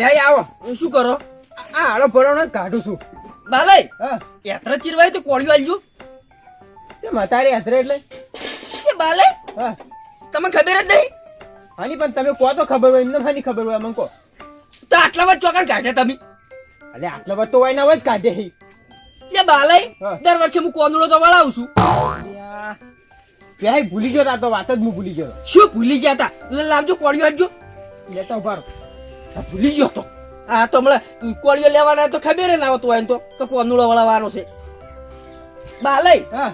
ભાઈ આવો. શું કરો? આ હાલો ભરવાનો કાઢું છું. બાલાઈ હા. યાત્રા ચીરવાય તો કોળિયું આલજો. તે મતારી યાત્રા એટલે? એ બાલય હા. તમને ખબર જ નહીં? હાની પણ તમે કહો તો ખબર હોય એમને હાની ખબર હોય અમને કહો. તો આટલા વાર ચોકડ કાઢ્યા તમે? અરે આટલા વાર તો હોય ના હોય કાઢે. હી લે બાલાઈ દર વર્ષે હું કોંદડો તો વળાવું છું. ભાઈ ભૂલી ગયો તા તો વાત જ હું ભૂલી ગયો. શું ભૂલી ગયા તા? લાવજો કોળિયું આલજો. લેતા ઊભા રહો. ભૂલી ગયો તો. આ તો હમણાં કોળીઓ લેવાના તો ખબર ના આવતો હોય તો. તો કોંદડો વળાવવાનો છે. બાલય હા.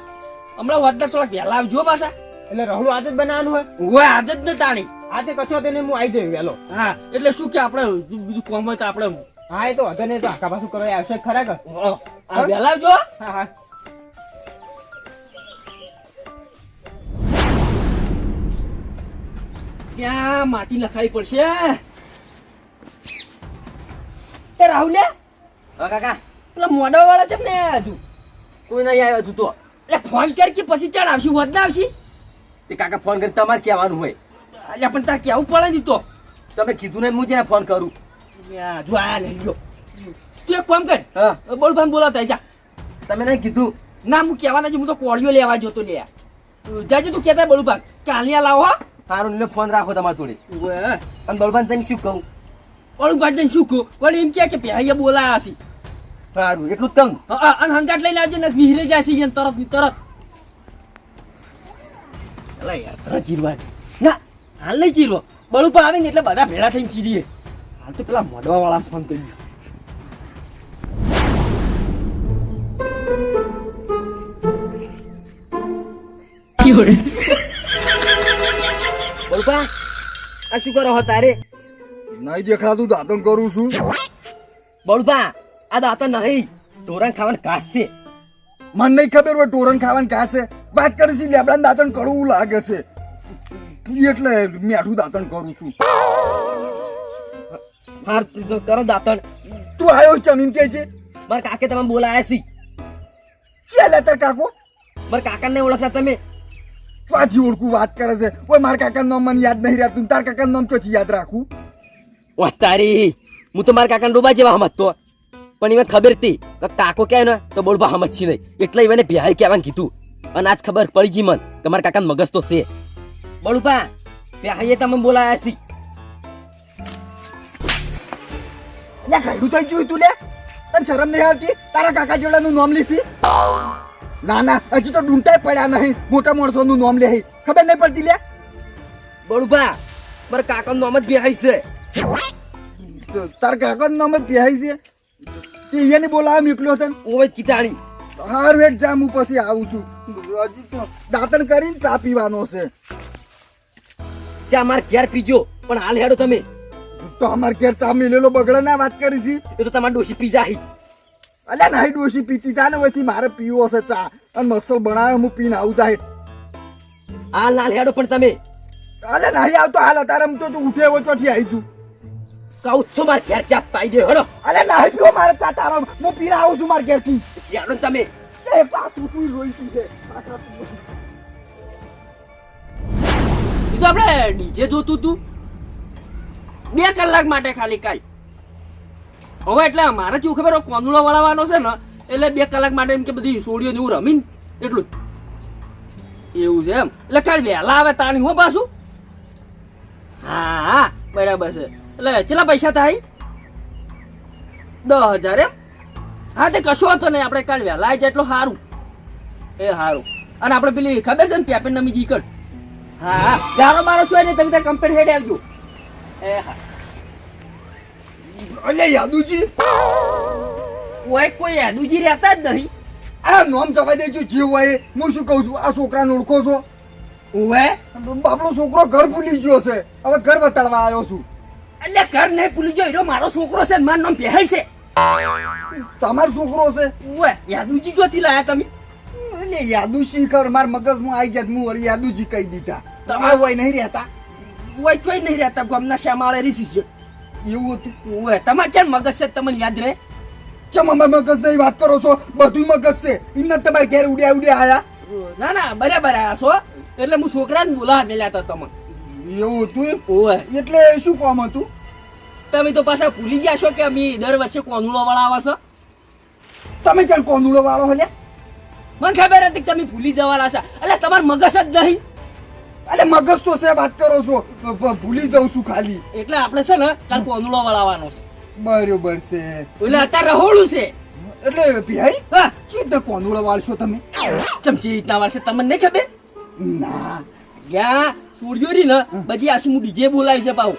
હમણાં વધતા થોડા વહેલા આવજો પાછા. એટલે રહું આજ બનાવવાનું હોય? આજ જ ન તાણી. આજે કશો તેને હું આવી જઈ વહેલો. હા એટલે શું કે આપણે બીજું કોમ હોય તો આપણે હા એ તો હતો ને તો આખા પાછું કરવા આવશે ખરા આ વહેલા આવજો. હા હા. ત્યાં માટી લખાવી પડશે? એ રાહુલ ને હા કાકા. પેલા મોડા વાળા છે ને હજુ. કોઈ નહીં આવ્યો હજુ તો. એટલે ફોન કર કે પછી ચાલ આવશે વધ ના આવશે? તે કાકા ફોન કરી તમારે કહેવાનું હોય. એટલે પણ તાર કેવું પડે ને તો. તમે કીધું ને હું જ્યાં ફોન કરું. યા, જો આ લઈ ગયો. તું એક કામ કર. હા. બોલ ભાઈ બોલાવતા જા. તમે નહીં કીધું. ના હું કહેવાના છું હું તો કોળીઓ લેવા જતો લે જાજે તું કહેતા બળુભાઈ કાલિયા લાવો હા. સારું ફોન રાખો તમારા જોડે. અને બલવાન જઈને શું કહું? બોલું ભાગ જઈને શું કહું વળી એમ કે કે પહેલાં બોલાયા હશે સારું એટલું જ કહું હા, હા, અને હંગાટ લઈને આવજે ને વિહરે જશે ઈ તરતની તરત અલા યાર તરત ચીરવાની ના હાલ નહીં ચીરવો બળું પર આવે ને એટલે બધા ભેળા થઈને ચીરીએ હાલ તો પેલા મોઢવા વાળા ફોન કરી બલવા આ શું કરો હો તારે નહીં દેખાતું દાંતન કરું છું. બળુભા આ દાંતન નહીં તોરણ ખાવાનું ઘાસ છે મને નહીં ખબર હોય તોરણ ખાવાનું કાં છે વાત કરી છે લેબડા દાંતન કડવું લાગે છે. એટલે મીઠું દાંતન કરું છું. હાર કરો દાતણ. તું આવ્યો જમીન કે છે? મારા કાકે તમે બોલાયા છે. ચાલે તાર કાકો? મારા કાકાને ઓળખતા તમે. ચોથી ઓળખું વાત કરે છે. ઓય મારા કાકાનું નામ મને યાદ નહીં રહેતું તાર કાકાનું નામ ચોથી યાદ રાખું. તારી હું તો મારા કાકાને ડૂબા જેવા સમજતો. પણ એમાં ખબર હતી તો કાકો કહે ને તો બોલબા સમજશે નહીં. એટલે એને ભ્યાય કહેવાનું કીધું. અને આજ ખબર પડી જી મન કે મારા કાકાને મગજ તો છે. બોલુબા ભ્યાઈએ તમે બોલાયા છી. લે ખાડું થઈ જોયું તું લે. તને શરમ નહીં આવતી? તારા કાકા જોડાનું નામ લીધી ના ના હજુ તો ડૂંટાય પડ્યા નહીં. મોટા માણસોનું નામ લે ખબર નહીં પડતી લે. બોલુબા મારા કાકાનું નામ જ ભ્યાય છે. તો કાકા કાકાનું નામ જ પહેરાય છે. તે એને બોલાવા મોકલ્યો તને ભાઈ કીધાણી હાર વેટ જામ હું પછી આવું છું. હજી તો દાંતણ કરીને ચા પીવાનો છે. ચા માર ઘેર પીજો પણ હાલ હેડો તમે. તો અમાર ઘેર ચા મિલેલો બગડે ના વાત કરી છે. એ તો તમાર ડોશી પીઝા હી અલ્યા નાહી ડોશી પીતી તા ને વહીથી મારે પીવો છે ચા. અને મસલ બનાવે હું પીને આવું જાય હાલ હાલ હેડો પણ તમે. અલ્યા નાહી આવતો હાલ અત્યારે તો તું ઉઠે એવો ચોથી આવી છું. કહું માર ઘેર ચા પાઈ દે હેડો અલ્યા નાહી પીવો મારે ચા તારો હું પીને આવું છું મારા ઘેરથી. હેડો ને તમે. એ પાછું તું રોઈ તું છે. એ તો આપણે ડીજે જોતું તું. બે કલાક માટે ખાલી કાલ હવે એટલે મારે શું ખબર કોંદુડો વળાવવાનો છે ને એટલે બે કલાક માટે એમ કે બધી સોડીઓ ને એવું રમીને એટલું એવું છે એમ. એટલે કાલ વહેલા આવે તાણી હો પાછું. હા હા બરાબર છે. એટલે કેટલા પૈસા થાય? દસ હજાર એમ? હા તે કશો હતો નહીં આપણે કાલ વહેલા આવી એટલું સારું. એ સારું. અને આપણે પેલી ખબર છે ને પેપેન નમી જીકડ હા ગારો મારો છો ને તમે ત્યાં કમ્પેર હેડ આવજો. એ હા. અલે યાદુજી. કોઈ કોઈ યાદુજી રહેતા જ નહીં. આ નોમ જવા દેજો જે હોય હું શું કહું છું આ છોકરાને ઓળખો છો? ઓવે આપણો છોકરો ઘર ભૂલી ગયો છે. હવે ઘર બતાડવા આવ્યો છું. એટલે ઘર નહીં ભૂલી ગયો હીરો મારો છોકરો છે ને મારું નામ પહેરાય છે. તમારો છોકરો છે? ઓય યાદુજી જોતી લાયા તમે? એટલે યાદુજી કર માર મગજમાં આવી જાત હું વળી યાદુજી કહી દીધા. તમે હોય નહીં રહેતા. ઓય તોય નહીં રહેતા ગમના શ્યામાળે રીસી છે. એવું હતું? ઓય તમારે ચાર મગજ છે તમને યાદ રહે? ચમ અમે મગજની વાત કરો છો? બધું મગજ છે. એમને તમારે ઘેર ઉડ્યા ઉડ્યા આયા. ના ના બરાબર આયા છો. એટલે હું છોકરાને બોલાવા મેલ્યા હતા તમને. એવું હતું ઓય એટલે શું કામ હતું? તમે તો પાછા ભૂલી ગયા છો કે અમે દર વર્ષે કોનુળો વાળા આવા છો? તમે ચાલ કોનુળો વાળો હલ્યા મને ખબર હતી કે તમે ભૂલી જવાના છો. એટલે તમાર મગજ જ નહીં. અરે મગજ તો છે વાત કરો છો. ભૂલી જાઉં છું ખાલી. એટલે આપણે છે ને કાલ કોનુળો વાળાવાનો છે. બરોબર છે. એટલે અત્યારે રહોડું છે. એટલે ભાઈ હા. ચીતે કોનુળો વાળશો તમે? ચમચી રીતના વાળશે તમને નહીં ખબર? ના. ગયા સુડિયો રી ને બધી આશી હું ડીજે બોલાવી છે પાઉ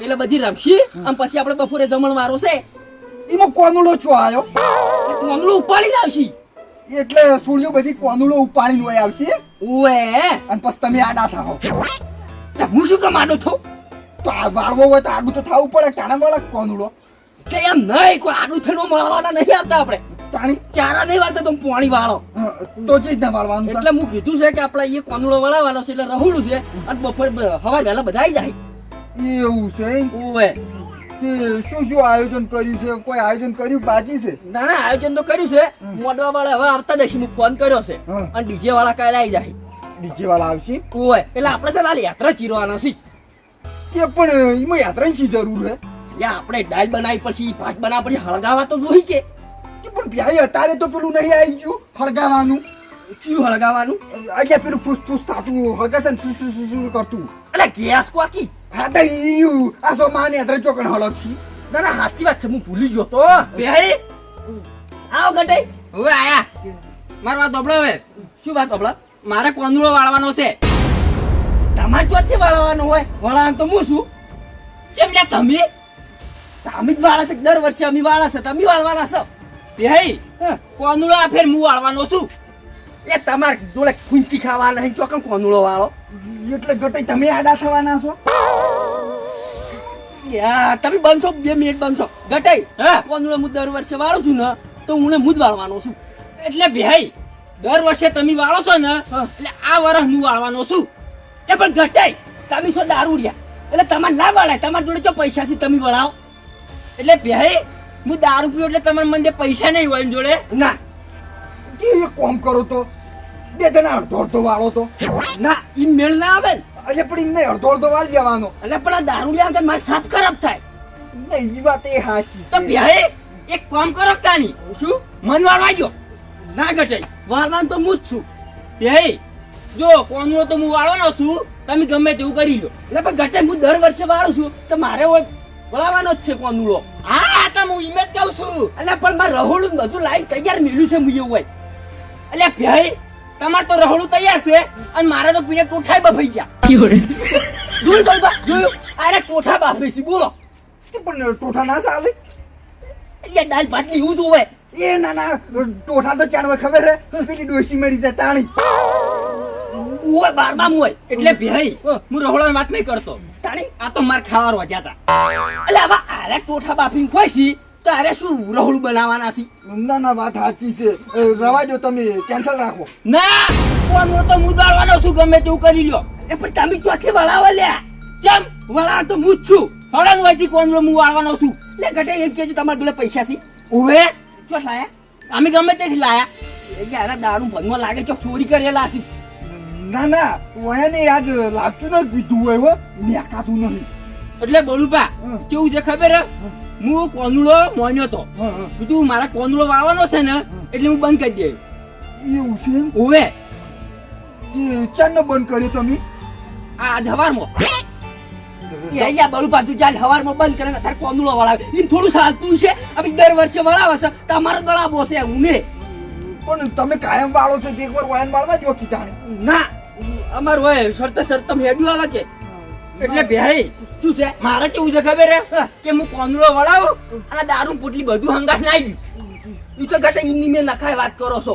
એટલે બધી રમશી અને પછી આપણે બપોરે જમણ મારો છે. એમાં કોનુડો છો આવ્યો એટલે કોનુડો ઉપાડી લાવશી એટલે સૂર્યો બધી કોનુડો ઉપાડીને હોય આવશે? ઓએ અને પછી તમે આડા થાઓ હું શું કામ આડો થઉં? તો આ વાળવો હોય તો આડું તો થવું પડે તાણા વાળા કોનુડો. કે એમ નહીં કોઈ આડું થઈને મળવાના નહીં આવતા આપણે. તાણી. ચારા નહીં વાળતા તો પાણી વાળો. તો જ ના વાળવાનું એટલે હું કીધું છે કે આપણે એ કોનુડો વળાવવાનો છે એટલે રહુડું છે અને બપોર હવા વહેલા બધા આવી જાય. એવું છે ઓવે. શું શું આયોજન કર્યું છે? કોઈ આયોજન કર્યું બાજી છે? ના ના આયોજન તો કર્યું છે. મોડવા વાળા હવે આવતા દેશી હું ફોન કર્યો છે. અને ડીજે વાળા કાલે આવી જાય. ડીજે વાળા આવશે? ઓય એટલે આપણે છે ને યાત્રા ચીરવાના છે કે પણ એમાં યાત્રાની શી જરૂર છે? એટલે આપણે દાળ બનાવી પછી ભાત બનાવી પછી હળગાવા તો જોઈ કે. પણ ભાઈ અત્યારે તો પેલું નહીં આવી ગયું હળગાવાનું. ચિયું હળગાવાનું? અહીંયા પેલું ફૂસ ફૂસ થાતું હળગાશે ને શું શું ફૂસ કરતું. એટલે ગેસ કોકી? હા તો ઈયું આ સો માને યાત્રા ચોકણ હળો છી ના ના સાચી વાત છે હું ભૂલી ગયો તો. બેહી આવ ગટે હવે આયા. મારો વાત દોબળો હવે. શું વાત આપડા મારે કોંદુળો વાળવાનો છે. તમારે ચોથી વાળવાનું હોય? વાળવાનું તો હું છું. કેમ લે તમે. તમે જ વાળા છે દર વર્ષે અમે વાળા છે તમે વાળવાના છો. ભાઈ હા. કોંદુળો આ ફેર હું વાળવાનો છું. એ તમારે જોડે કુંચી ખાવા નહીં ચોકમ કોનુળો વાળો. એટલે ગટાઈ તમે આડા થવાના છો. યા, તમે બનશો બે મિનિટ બનશો. ગટાઈ હા. કોનુળો હું દર વર્ષે વાળું છું ને તો હું હું જ વાળવાનો છું. એટલે ભાઈ દર વર્ષે તમે વાળો છો ને. એટલે આ વર્ષ હું વાળવાનો છું. એ પણ ગટાઈ તમે છો દારૂડિયા. એટલે તમારે ના વળાય તમારા જોડે જો પૈસા છે તમે વળાવો. એટલે ભાઈ હું દારૂ પીવું એટલે તમારે મને પૈસા નહીં હોય જોડે? ના. કે કોમ કામ કરો તો? બે જણા અડધો અડધો વાળો તો? ના ઈ મેળ ના આવે ને. એટલે પણ એમને અડધો અડધો વાળી જવાનો એટલે પણ આ દારૂડિયા આગળ મારે સાફ ખરાબ થાય. નહીં એ વાત એ સાચી તો ભાઈ એક કામ કરો કાની. શું? મન વાળવા ગયો? ના ગટાઈ વાળવાનું તો હું જ છું. ભાઈ જો કોનું તો હું વાળવાનો છું. તમે ગમે તેવું કરી લો. એટલે પણ ઘટે હું દર વર્ષે વાળું છું. તો મારે વળાવવાનો જ છે કોનુળો હા આ તો હું ઈમેજ કહું છું. અલ્યા પણ મારે રહોડું બધું લાઈન તૈયાર મેલ્યું છે મુએ હોય અલ્યા ભાઈ તમારે તો રહોડું તૈયાર છે અને મારે તો પીને ટોઠાઈ બફાઈ ગયા. જોયું બલબા જોયું? અરે કોઠા બાફે છે બોલો. કે પણ ટોઠા ના ચાલે. અલ્યા દાલ ભાત લેવું જોવે એ ના ના ટોઠા તો ચાણવા ખબર હે? પેલી ડોસી મરી જાય તાણી. ઓય બારમાં હોય એટલે ભાઈ. હું રહોડાની વાત નહીં કરતો. તાણી? આ તો માર ખાવા રોજ્યા હતા એટલે હવે આરે કોઠા બાફીને ખોઈ છી તો અરે શું રહોડું બનાવવાના છી? ના ના વાત સાચી છે. રવા દો તમે કેન્સલ રાખો. ના તો હું દાળવાનો છું ગમે તેવું કરી લ્યો. એ પણ તમે ચોથી વળાવો લ્યા કેમ વળા તો હું જ છું. હળંગ વાયથી કોણ હું વાળવાનો છું? એટલે ઘટે એમ કેજો તમારા જોડે પૈસા છે. ઉભે ચો લાયા. અમે ગમે તેથી લાયા. એટલે યાર દારૂ ભંગમાં લાગે છે ચોરી કરેલા છે. ના ના ઓયાને આજ લાગતું ન પીધું હોય હો. કાતું નહીં એટલે બળુપા કેવું છે ખબર હું? કોનુડો મોન્યો તો. હા, હા. કીધું મારા કોનુડો વાળવાનો છે ને એટલે હું બંધ કરી દે એવું છે? ઓવે એ ચાંદનો બંધ કર્યો તમે? આ હવારમાં. એ અહીંયા બળુપા તું જાય હવારમાં બંધ કરે તારે કોનુડો વળાવે. એમ થોડું સાચું છે. અમે દર વર્ષે વળાવે છે. તમારો ગળાબો છે ઉને પણ તમે કાયમ વાળો છો એક વાર વાયન વાળવા જ વખી ના અમાર હોય શરત સરતમ હેડ્યું આવે કે. એટલે ભાઈ શું છે? મારે કેવું છે ખબર હે? કે હું કોનરો વળાવું અને દારૂ પોટલી બધું હંગાસ નાઈ ઈ તો ઘટે ઈમની મેં નખાય વાત કરો છો.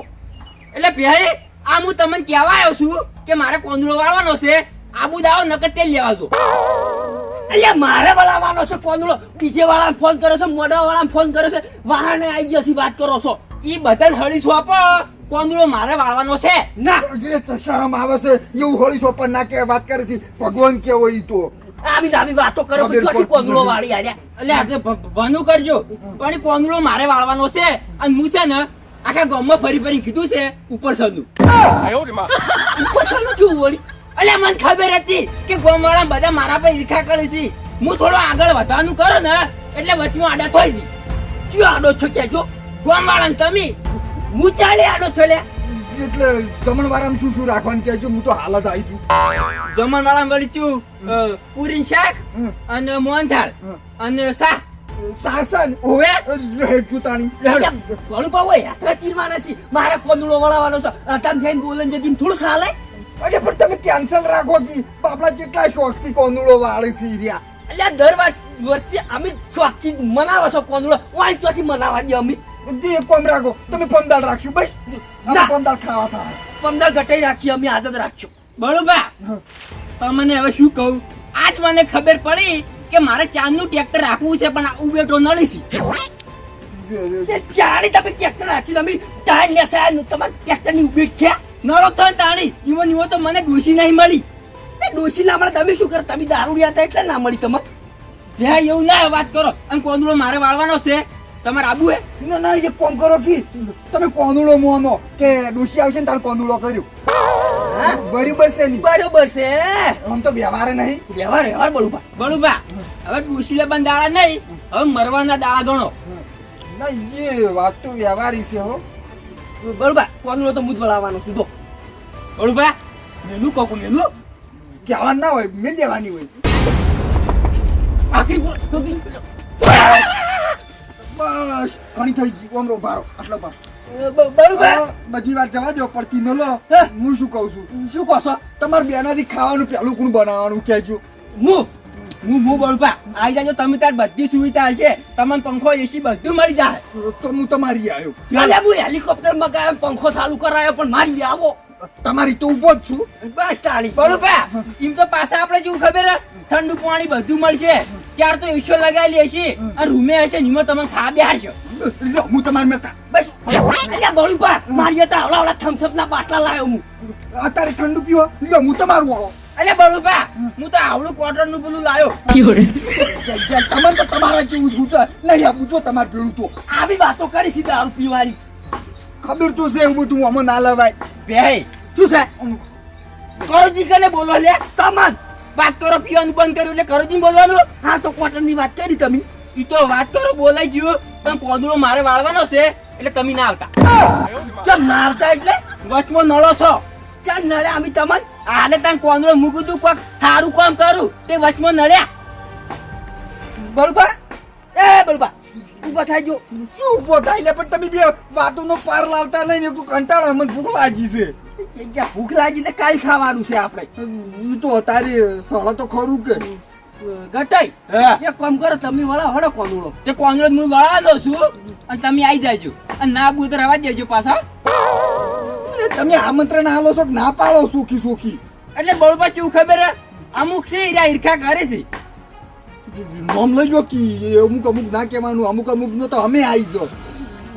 એટલે ભાઈ આ હું તમને કહેવા આવ્યો છું કે મારે કોનરો વાળવાનો છે. આબુ દાવો નકર તેલ લેવા જો. અહીંયા મારે વળાવવાનો છે કોંદળો બીજે વાળા ફોન કર્યો છે મોડા વાળા ફોન કર્યો છે. વાહને આવી જશે વાત કરો છો. એ બધાને હળી સોંપો. કોનુડો મારે વાળવાનો છે? ના એ તો શરમ આવે છે. એવું હોળી સોપર ના કે વાત કરે છે. ભગવાન કેવો ઈ તો. આવી આવી વાતો કરો ખબર પછી કોંદળો વાળી આર્યા એટલે આજે ભ- કરજો. પણ ઈ મારે વાળવાનો છે. અને હું છે ને આખા ગામમાં ફરી ફરી કીધું છે ઉપર સદનું પછાનું છું વળી એટલે મને ખબર હતી કે ગામવાળા બધા મારા પર ઈર્ખા કરે છે. હું થોડો આગળ વધવાનું કરો ને એટલે વચમાં આડા થઈ જી. ચિયો આડો છો કેજો ગોમાળા તમે હું ચાલે આડો છો લે એટલે જમણવારામાં શું શું રાખવાનું કે હું તો હાલ જ આવી છું. જમણવાળા વળી છું પૂરી શાક. અને મોહનથાળ. અને સા સાસન ઓવે. હેઠું તાણી વળું પાવ યાત્રા ચીરવાના છે. મારે કોંદડો વળાવવાનો છે. અટાણ થઈને બોલે જતી થોડું સાલે. અરે પણ તમે કેન્સલ રાખો કે બાપડા જેટલા શોખથી કોનુડો વાળે છે રહ્યા. એટલે દર વર્ષે અમે ચોકથી મનાવો છો કોંદડો. વાંચ ચોથી મનાવા દે અમે. તે કોમ રાખો તમે પમદાળ રાખશું બસ. પમદાળ ખાવા થાય પંદર ઘટાઈ રાખી અમે આદત રાખશું. બરોબર તમને હવે શું કહું? આજ મને ખબર પડી કે મારે ચાંદનું ટ્રેક્ટર રાખવું છે પણ આવું ઉબેટો નળી છે. તમે ટ્રેક્ટર રાખી તમે ટાયર લેશે તમારે ટ્રેક્ટરની ઊભી છે નરો ને તાણી ઈવન ઈવો તો મને ડોસી નહીં મળી. એ ડોસી ના મળે તમે શું કરો? તમે દારૂડિયા હતા એટલે ના મળી તમને. બે એવું ના વાત કરો. અને કોંદડો મારે વાળવાનો છે. તમારે આબુ હે? ના ના એક કોમ કરો કે. તમે કોનુડો મોનો કે ડોશી આવશે ને તાર કોનુડો કર્યું. બરાબર છે ની. બરોબર છે. આમ તો વ્યવહાર નહીં. વ્યવહાર વ્યવહાર બળુબા બળુબા હવે ડોસીલે બંધ દાડા નહીં હવે મરવાના દાડા ગણો. ના એ વાત તો વ્યવહારી છે હો. બળુબા કોંદડો તો મુદ વળાવવાનો સીધો. બળુબા મેલું કોકું મેલું. કહેવાનું ના હોય મેલ લેવાની હોય. આખી બસ ઘણી થઈ ગઈ. ઓમરો ભારો આટલો ભાર. બરોબર. બધી વાત જવા દો પડતી મેલો. હા. હું શું કહું છું? શું કહો છો? તમારે બેનાથી ખાવાનું પેલું કોણ બનાવવાનું કહેજો. હું? હું હું બળપા આવી જાજો તમે તાર બધી સુવિધા હશે. તમને પંખો એસી બધું મળી જાય. તો હું તમારી આવ્યો અલ્યા હું હેલિકોપ્ટર મગાવ્યો પંખો ચાલુ કરાયો પણ મારી આવો. તમારી તો ઊભો જ છું. બસ તાળી બળપા એમ તો પાછા આપણે જેવું ખબર? ઠંડુ પાણી બધું મળશે. ચાર તો ઈશ્વર લગાવી લેશે અને રૂમે હશે નિમો એમાં તમે ખા બેહારશો લો, હું તમારે મેં બસ. અલ્યા બળુપા મારી હતા આવડા આવડા થમ્સઅપ ના બાટલા લાવ્યો હું. અત્યારે ઠંડુ પીવો. લો હું તમારું વાળો. અલે બળુબા હું તો આવડું ક્વાર્ટરનું પેલું લાયો. તમને તો તમારા જેવું છે. નહીં આપું તમારે પેલું તો. આવી વાતો કરી સીધા દારૂ પીવાની. ખબર તો છે એવું બધું આમાં ના લવાય. બે શું છે? કરોજી કને બોલો લે? કમાન. વાત કરો પીવાનું બંધ કર્યું એટલે કરોજી બોલવાનું? હા તો ક્વાર્ટરની વાત કરી તમે. ઈ તો વાત કરો બોલાઈ ગયો. પણ કોદળો મારે વાળવાનો છે એટલે તમે ના આવતા. ચમ ના આવતા એટલે? વચમાં નળો છો. ચાલ નળે અમે તમને? આને તાન કોંદળો મૂકું તું કોક સારું કામ કરું તે વચમાં નળ્યા. બળબા એ બળબા ઊભો થાય જો. શું ઊભો થાય? લે પણ તમે બે વાતોનો પાર લાવતા નહીં તું કંટાળો મને ભૂખ લાગી છે. ભૂખ લાગી ને કઈ ખાવાનું છે આપણે? તો અત્યારે સળા તો ખરું કે. ગટાઈ હા. એક કામ કરો તમે વળા હડો કોનુડો તે કોંદળો હું વાળવાનો છું અને તમે આવી જાજો. અને ના બુ તો રવા દેજો પાછા. તમે આમંત્રણ આલો છો ના પાડો સુખી સુખી? એટલે બળબા કેવું ખબર? અમુક છે ઈરા ઈરખા કરે છે. નામ લઈ જો કે અમુક અમુક ના કહેવાનું અમુક અમુક નો તો અમે આવી જો.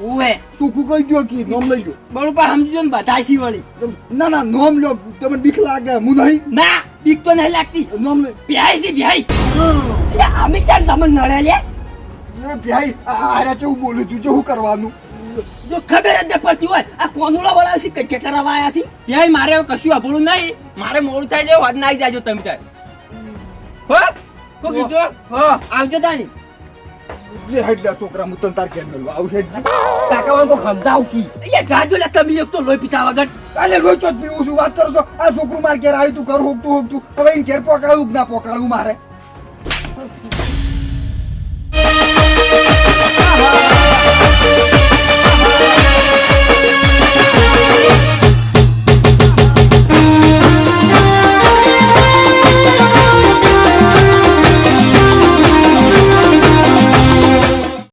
ઓવે સુખું કહી ગયો કે નોમ લઈ લો બળબા સમજો ને બધા વળી. ના ના નોમ લ્યો. તમને બીક લાગે હું નહીં. ના બીક તો નહીં લાગતી. નોમ લે. ભ્યાય છે એટલે અમે ચાલ તમને નળે લે એ ભાઈ આરા ચેવું બોલું તું શું કરવાનું? જો ખબર જ પડતી હોય આ કોનુડા વાળા છે કે છે? ભ્યાય મારે કશું અભળું નહીં. મારે મોડું થાય છે હદ નાઈ જાજો તમે તાર હો? શું કીધું? હો. આવજો તાણી. લે હેડ લે છોકરા હું તને તાર ઘેર મેળવા આવું હેડ. કાકા વાળો ખમદાવ કી? એ જાજો લે તમે એક તો લોહી પીતા વગર ચોથ પીવું છું વાત કરો છો? આ છોકરું મારે ઘેર આવ્યું તું કર હોગતું હોગતું. હવે એને ઘેર પકડાવું કે ના પકડાવું મારે?